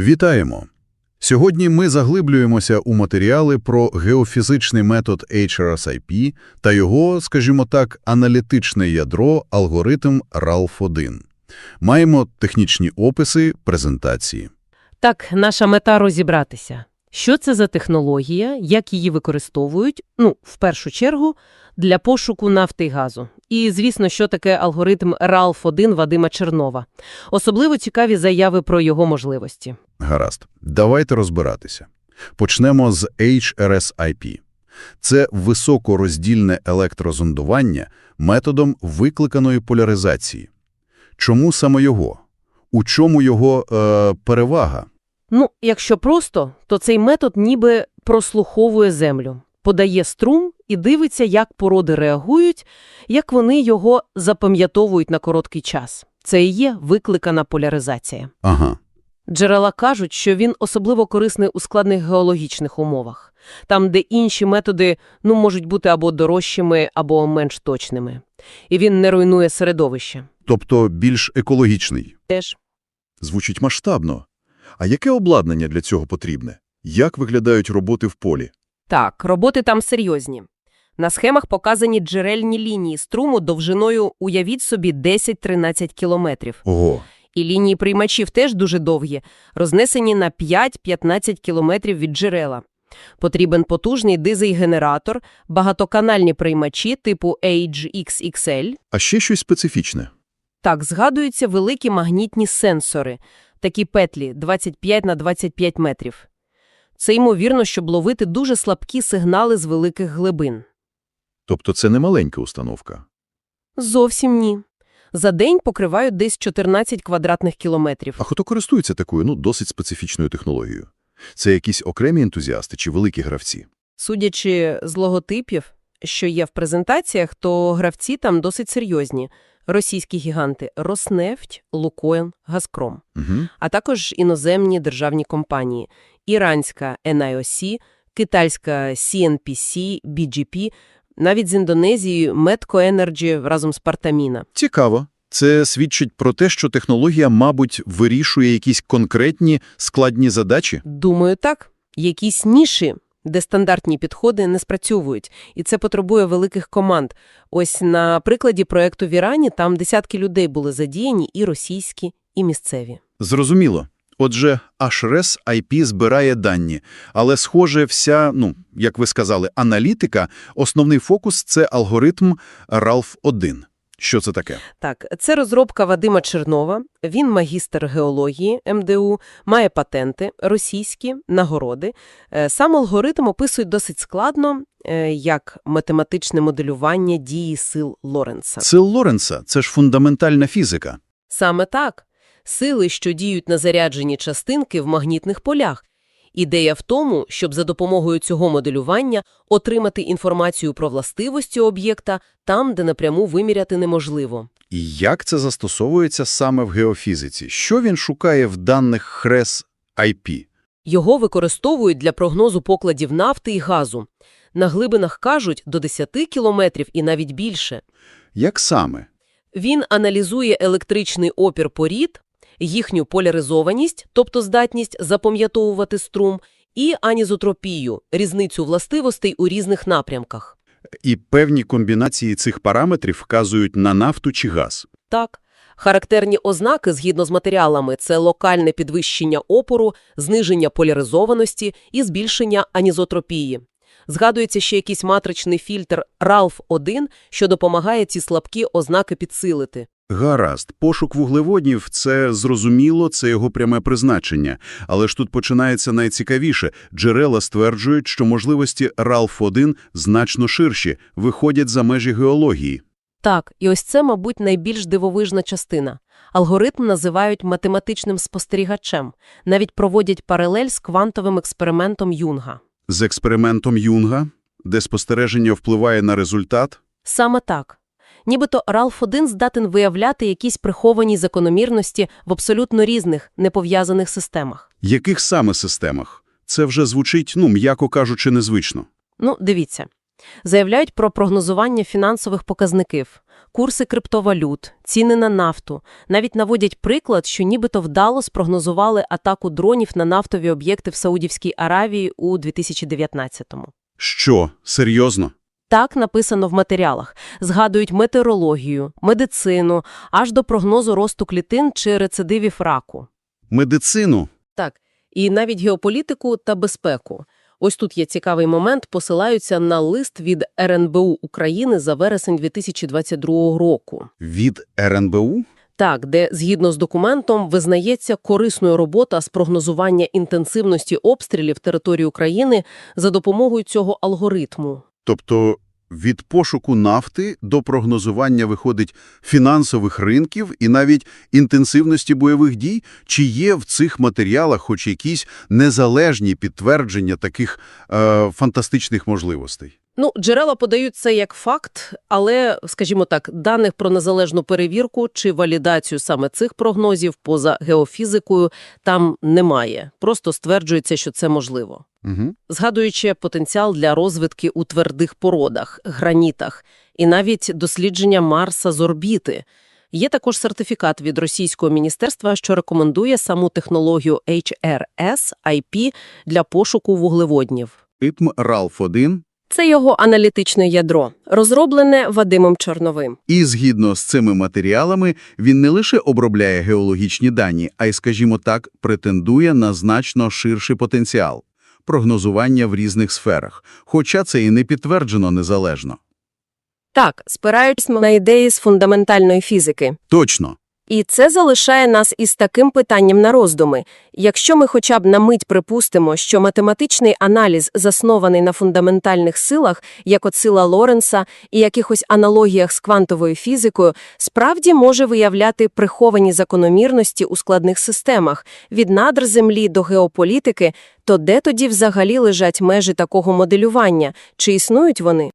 Вітаємо! Сьогодні ми заглиблюємося у матеріали про геофізичний метод HRSIP та його, скажімо так, аналітичне ядро алгоритм RALF-1. Маємо технічні описи, презентації. Так, наша мета розібратися. Що це за технологія, як її використовують, ну, в першу чергу, для пошуку нафти і газу. І, звісно, що таке алгоритм RALF-1 Вадима Чернова. Особливо цікаві заяви про його можливості. Гаразд. Давайте розбиратися. Почнемо з HRSIP. Це високороздільне електрозондування методом викликаної поляризації. Чому саме його? У чому його е, перевага? Ну, якщо просто, то цей метод ніби прослуховує землю, подає струм і дивиться, як породи реагують, як вони його запам'ятовують на короткий час. Це і є викликана поляризація. Ага. Джерела кажуть, що він особливо корисний у складних геологічних умовах, там, де інші методи ну, можуть бути або дорожчими, або менш точними. І він не руйнує середовище. Тобто більш екологічний. Теж Звучить масштабно. А яке обладнання для цього потрібне? Як виглядають роботи в полі? Так, роботи там серйозні. На схемах показані джерельні лінії струму довжиною, уявіть собі, 10-13 кілометрів. Ого. І лінії приймачів теж дуже довгі, рознесені на 5-15 кілометрів від джерела. Потрібен потужний дизель-генератор, багатоканальні приймачі типу HXXL. А ще щось специфічне. Так, згадуються великі магнітні сенсори, такі петлі 25 на 25 метрів. Це ймовірно, щоб ловити дуже слабкі сигнали з великих глибин. Тобто це не маленька установка. Зовсім ні. За день покривають десь 14 квадратних кілометрів. А хто користується такою, ну, досить специфічною технологією? Це якісь окремі ентузіасти чи великі гравці? Судячи з логотипів, що є в презентаціях, то гравці там досить серйозні. Російські гіганти «Роснефть», «Лукойл», «Газпром», Угу. а також іноземні державні компанії – іранська NIOC, китайська CNPC, BGP, навіть з Індонезії Medco Energy разом з Партаміна. Цікаво. Це свідчить про те, що технологія, мабуть, вирішує якісь конкретні складні задачі? Думаю, так. Якісь ніші, де стандартні підходи не спрацьовують, і це потребує великих команд. Ось на прикладі проекту в Ірані там десятки людей були задіяні, і російські, і місцеві. Зрозуміло. Отже, HRS IP збирає дані, але, схоже, вся, ну, як ви сказали, аналітика, основний фокус – це алгоритм RALF-1. Що це таке? Так, це розробка Вадима Чернова. Він магістр геології МДУ, має патенти російські, нагороди. Е, Сам алгоритм описують досить складно, е, як математичне моделювання дії сил Лоренца. Сил Лоренца – це ж фундаментальна фізика. Саме так. Сили, що діють на заряджені частинки в магнітних полях. Ідея в тому, щоб за допомогою цього моделювання отримати інформацію про властивості об'єкта там, де напряму виміряти неможливо. І як це застосовується саме в геофізиці? Що він шукає в даних хрес IP? Його використовують для прогнозу покладів нафти і газу. На глибинах кажуть до 10 кілометрів і навіть більше. Як саме? Він аналізує електричний опір порід, їхню поляризованість, тобто здатність запам'ятовувати струм, і анізотропію – різницю властивостей у різних напрямках. І певні комбінації цих параметрів вказують на нафту чи газ. Так, характерні ознаки згідно з матеріалами – це локальне підвищення опору, зниження поляризованості і збільшення анізотропії. Згадується ще якийсь матричний фільтр RALF-1, що допомагає ці слабкі ознаки підсилити. Гаразд, пошук вуглеводнів – це зрозуміло, це його пряме призначення. Але ж тут починається найцікавіше. Джерела стверджують, що можливості RALF-1 значно ширші, виходять за межі геології. Так, і ось це, мабуть, найбільш дивовижна частина. Алгоритм називають математичним спостерігачем, навіть проводять паралель з квантовим експериментом Юнга. З експериментом Юнга, де спостереження впливає на результат, Саме так. Нібито RALF-1 здатен виявляти якісь приховані закономірності в абсолютно різних, непов'язаних системах. яких саме системах? Це вже звучить, ну, м'яко кажучи, незвично. Ну, дивіться. Заявляють про прогнозування фінансових показників, курси криптовалют, ціни на нафту. Навіть наводять приклад, що нібито вдало спрогнозували атаку дронів на нафтові об'єкти в Саудівській Аравії у 2019-му. Що, серйозно? Так написано в матеріалах. Згадують метеорологію, медицину, аж до прогнозу росту клітин чи рецидивів раку. Медицину? Так, і навіть геополітику та безпеку. Ось тут є цікавий момент, посилаються на лист від РНБУ України за вересень 2022 року. Від РНБУ? Так, де, згідно з документом, визнається корисною робота з прогнозування інтенсивності обстрілів території України за допомогою цього алгоритму. Тобто від пошуку нафти до прогнозування виходить фінансових ринків і навіть інтенсивності бойових дій? Чи є в цих матеріалах хоч якісь незалежні підтвердження таких е, фантастичних можливостей? Ну, джерела подають це як факт, але, скажімо так, даних про незалежну перевірку чи валідацію саме цих прогнозів поза геофізикою там немає. Просто стверджується, що це можливо. Угу. Згадуючи потенціал для розвитки у твердих породах, гранітах і навіть дослідження Марса з орбіти. Є також сертифікат від російського міністерства, що рекомендує саму технологію HRS-IP для пошуку вуглеводнів. Ритм RALF-1 Це його аналітичне ядро, розроблене Вадимом Чорновим. І згідно з цими матеріалами, він не лише обробляє геологічні дані, а й, скажімо так, претендує на значно ширший потенціал – прогнозування в різних сферах, хоча це і не підтверджено незалежно. Так, спираючись на ідеї з фундаментальної фізики. Точно. І це залишає нас із таким питанням на роздуми. Якщо ми хоча б на мить припустимо, що математичний аналіз, заснований на фундаментальних силах, як от сила Лоренса і якихось аналогіях з квантовою фізикою, справді може виявляти приховані закономірності у складних системах, від надр Землі до геополітики, то де тоді взагалі лежать межі такого моделювання? Чи існують вони?